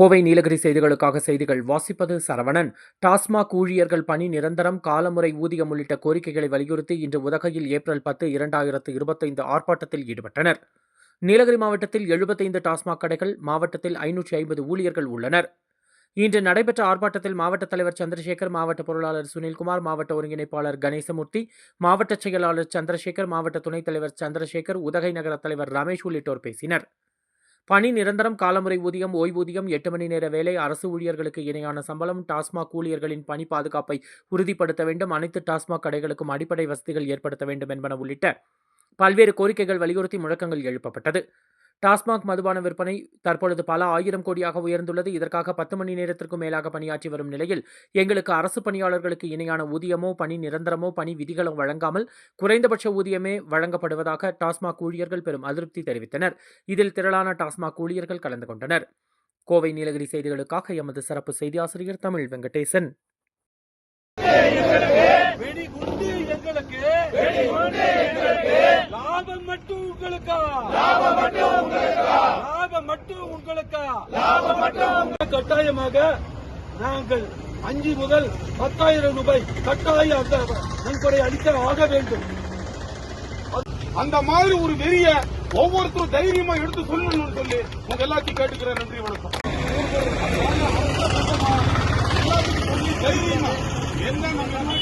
கோவை நீலகிரி செய்திகளுக்காக செய்திகள் வாசிப்பது சரவணன். டாஸ்மாக் ஊழியர்கள் பணி நிரந்தரம் காலமுறை ஊதியம் உள்ளிட்ட கோரிக்கைகளை வலியுறுத்தி இன்று உதகையில் ஏப்ரல் பத்து இரண்டாயிரத்து இருபத்தைந்து ஆர்ப்பாட்டத்தில் ஈடுபட்டனர். நீலகிரி மாவட்டத்தில் எழுபத்தைந்து டாஸ்மாக் கடைகள் மாவட்டத்தில் ஐநூற்றி ஐம்பது ஊழியர்கள் உள்ளனர். இன்று நடைபெற்ற ஆர்ப்பாட்டத்தில் மாவட்ட தலைவர் சந்திரசேகர் மாவட்ட பொருளாளர் சுனில்குமார் மாவட்ட ஒருங்கிணைப்பாளர் கணேசமூர்த்தி மாவட்ட செயலாளர் சந்திரசேகர் மாவட்ட துணைத் தலைவர் சந்திரசேகர் உதகை நகர தலைவர் ரமேஷ் உள்ளிட்டோர் பேசினர். பணி நிரந்தரம் காலமுறை ஊதியம் ஓய்வூதியம் எட்டு மணி நேர வேலை அரசு ஊழியர்களுக்கு இணையான சம்பளம் டாஸ்மாக் ஊழியர்களின் பணி பாதுகாப்பை உறுதிப்படுத்த வேண்டும். அனைத்து டாஸ்மாக் கடைகளுக்கும் அடிப்படை வசதிகள் ஏற்படுத்த வேண்டும் என்பன உள்ளிட்ட பல்வேறு கோரிக்கைகள் வலியுறுத்தி முழக்கங்கள் எழுப்பப்பட்டது. டாஸ்மாக் மதுபான விற்பனை தற்பொழுது பல ஆயிரம் கோடியாக உயர்ந்துள்ளது. இதற்காக பத்து மணி நேரத்திற்கும் மேலாக பணியாற்றி வரும் நிலையில் எங்களுக்கு அரசு பணியாளர்களுக்கு இணையான ஊதியமோ பணி நிரந்தரமோ பணி விதிகளோ வழங்காமல் குறைந்தபட்ச ஊதியமே வழங்கப்படுவதாக டாஸ்மாக் ஊழியர்கள் பெரும் அதிருப்தி தெரிவித்தனர். இதில் திரளான டாஸ்மாக் ஊழியர்கள் கலந்து கொண்டனர். கோவை நீலகிரி செய்திகளுக்காக எமது சிறப்பு செய்தி ஆசிரியர் தமிழ் வெங்கடேசன் வெடிகுண்டு எங்களுக்கு லாபம் மட்டும் உங்களுக்கா? லாபம் மட்டும் உங்களுக்கா? கட்டாயமாக நாங்கள் அஞ்சு முதல் பத்தாயிரம் ரூபாய் கட்டாய அந்த நன்கொடை அளிக்க ஆக வேண்டும். அந்த மாதிரி ஒரு வெறிய ஒவ்வொருத்தரும் தைரியமா எடுத்து சொல்லணும்னு சொல்லி உங்க எல்லாத்தையும் கேட்டுக்கிறேன். நன்றி வணக்கம். தைரியமா என்ன நம்ம